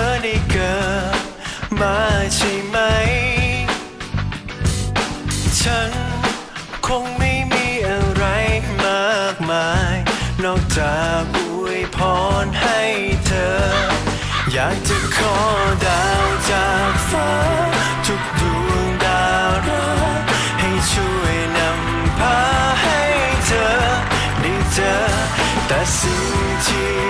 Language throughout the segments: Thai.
ธอได้เกิดมาใช่ไหม ฉันคงไม่มีอะไรมากมาย นอกจากอวยพรให้เธอ อยากจะขอดาวจากฟ้าทุกดวงดาวราให้ช่วยนำพาให้เธอ ได้เจอแต่สิ่งที่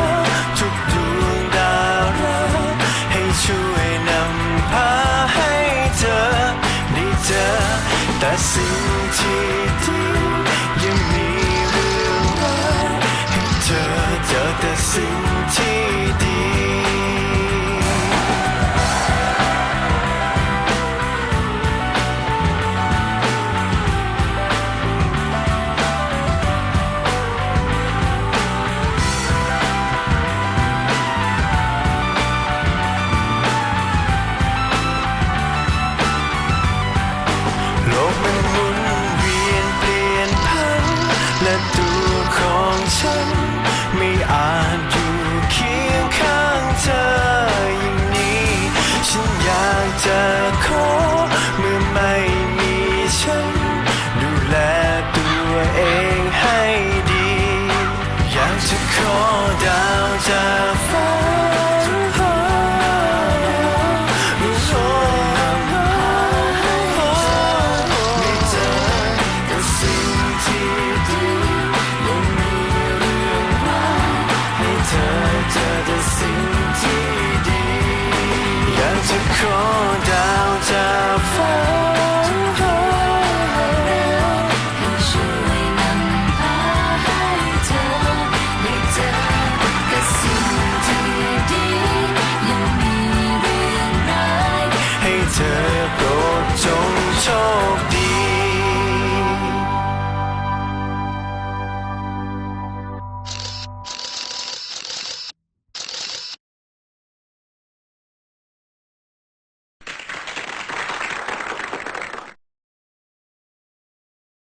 สิ่งที่ดี จะขอดาวจากฟ้า turn